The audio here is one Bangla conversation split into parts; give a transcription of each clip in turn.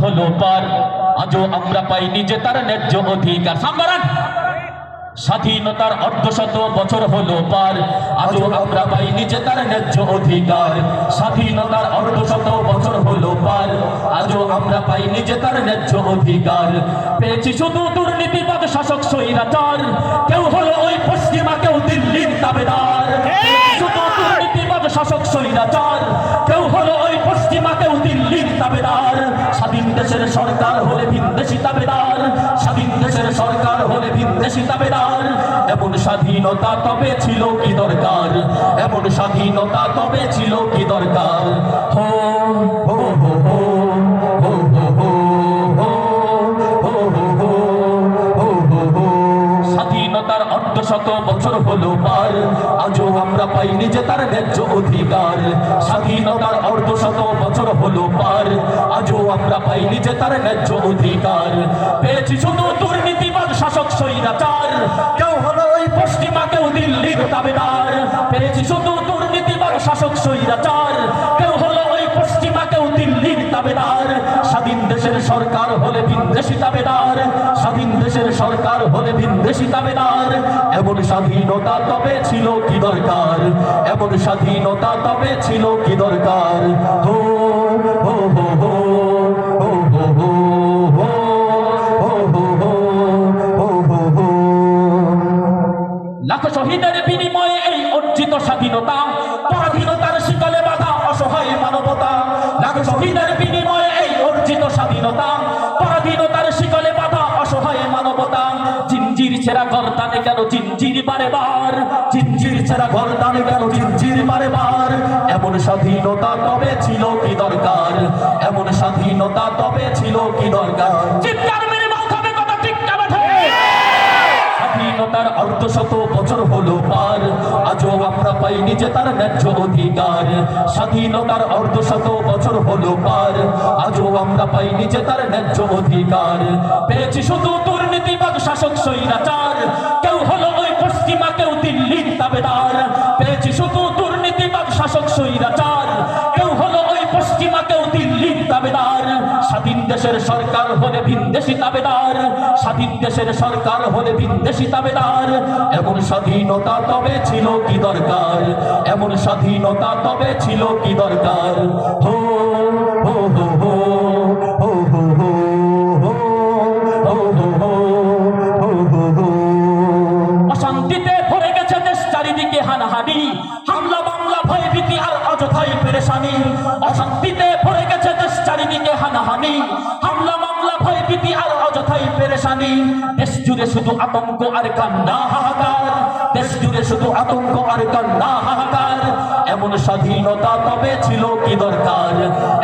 হলো পার। আজও আমরা পাইনি যে তার ন্যায্য অধিকার। সাম্বারান স্বাধীনতার অর্ধশত বছর হলো পার। আজও আমরা পাইনি যে তার ন্যায্য অধিকার। স্বাধীনতার অর্ধশত বছর হলো পার। আজও আমরা পাইনি যে তার ন্যায্য অধিকার। পেয়েছি শুধু দুর্নীতিবাদ শাসক স্বৈরাচার। কেউ হলো ওই পশ্চিমা কেউ দিল্লির দাবেদার। শুধু দুর্নীতিবাদ শাসক স্বৈরাচার। তবে ছিল কি দরকার এমন স্বাধীনতা তবে ছিল কি দরকার হো শত বছর হলো পার আজও আমরা পাই নিজে তার ন্যায্য অধিকার স্বাধীনতার অর্ধ শত বছর হলো পার আজও আমরা পাই নিজে তার ন্যায্য অধিকার পেয়েছি শুধু দুর্নীতিবাদ শাসক সৈরাচার কেউ হলো দিল্লির দাবেদার। পেয়েছি শুধু দুর্নীতিবাদ শাসক স্বৈরাচার। কেউ হলো ওই পশ্চিমা, কেউ দিল্লির দাবেদার। স্বাধীন দেশের সরকার হলে ভিনদেশি দাবেদার। স্বাধীন দেশের সরকার হলে ভিনদেশি দাবেদার। এমন স্বাধীনতা তবে ছিল কি দরকার? এমন স্বাধীনতা তবে ছিল কি দরকার? হো হো হো। বিনিময়ে এই অর্জিত স্বাধীনতা, পরাধীনতার শিকলে বাধা, অসহায় মানবতা ছেড়া গর্দানে কেন বারে? বার ছেড়া গর্দানে কেন বারে বার? এমন স্বাধীনতা তবে ছিল কি দরকার? এমন স্বাধীনতা তবে ছিল কি দরকার? চিৎকার স্বাধীনতার অর্ধশত বছর হলো পার। আজও আমরা পাইনি যে তার ন্যায্য অধিকার। স্বাধীনতার অর্ধশত বছর হলো পার। আজও আমরা পাইনি যে তার ন্যায্য অধিকার। পেয়েছি শুধু দুর্নীতিবাদ শাসক স্বৈরাচার। কেউ হলো ওই পশ্চিমা, কেউ দিল্লির দাবেদার পেয়েছি শুধু দুর্নীতিবাদ শাসক স্বৈরাচার। কেউ হলো ওই পশ্চিমা, কেউ দিল্লির দাবেদার দেশের সরকার হলে ভিনদেশি তাবেদার স্বাধীন দেশের সরকার হলে ভিনদেশি তাবেদার এমন স্বাধীনতা তবে ছিল কি দরকার এমন স্বাধীনতা তবে ছিল কি দরকার অশান্তিতে ভরে গেছে দেশ চারিদিকে হানাহানি হামলা বাংলা ভয় ভীতি আর অযথাই পেরেশানি অশান্তিতে দেশ জুড়ে শুধু আতঙ্ক আর কান্না হাহাকার দেশ জুড়ে শুধু আতঙ্ক আর কান্না হাহাকার এমন স্বাধীনতা তবে ছিল কি দরকার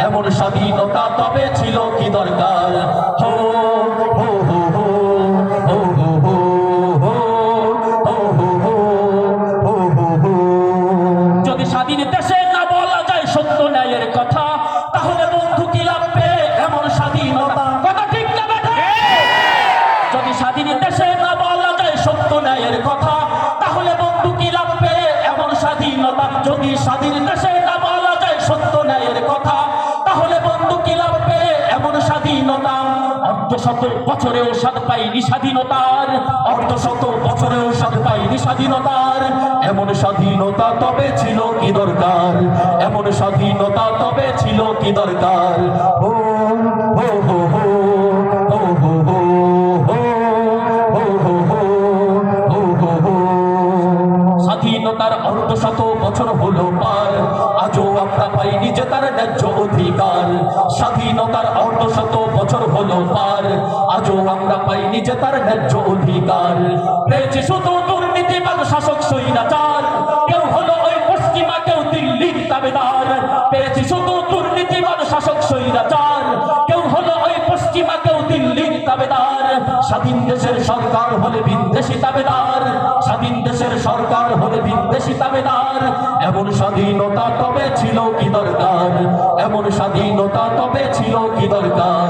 এমন স্বাধীনতা তবে ছিল কি দরকার হো যদি স্বাধীন দেশে যদি স্বাধীন দেশে না বলা যায় সত্য ন্যায়ের কথা, তাহলে বন্ধু কি লাগবে? এমন স্বাধীনতা যদি স্বাধীন দেশে না বলা যায় সত্য ন্যায়ের কথা, তাহলে বন্ধু কি লাগবে? এমন স্বাধীনতা অর্ধ শত বছরেও স্বাদ পাইনি স্বাধীনতার অর্ধ শত বছরেও স্বাদ পাইনি স্বাধীনতার। এমন স্বাধীনতা তবে ছিল কি দরকার? এমন স্বাধীনতা তবে ছিল কি দরকার? হো হো হো। পার আজও আমরা পাইনি যে তার ন্যায্য অধিকার। স্বাধীনতার অর্ধশত বছর হলো পার। আজও আমরা পাইনি যে তার ন্যায্য অধিকার। পেয়েছি শুধু দুর্নীতিবাদ শাসক স্বৈরাচার। কেউ হলো ওই পশ্চিমা, কেউ দিল্লির দাবেদার। পেয়েছি শুধু দুর্নীতিবাদ শাসক স্বৈরাচার। কেউ হলো ওই পশ্চিমা, কেউ দিল্লির দাবেদার। স্বাধীন দেশের সরকার হলে বিদেশি দাবেদার। স্বাধীন দেশের সরকার হলে বিদেশি দাবেদার। এমন স্বাধীনতা তবে ছিল কি দরকার? এমন স্বাধীনতা তবে ছিল কি দরকার?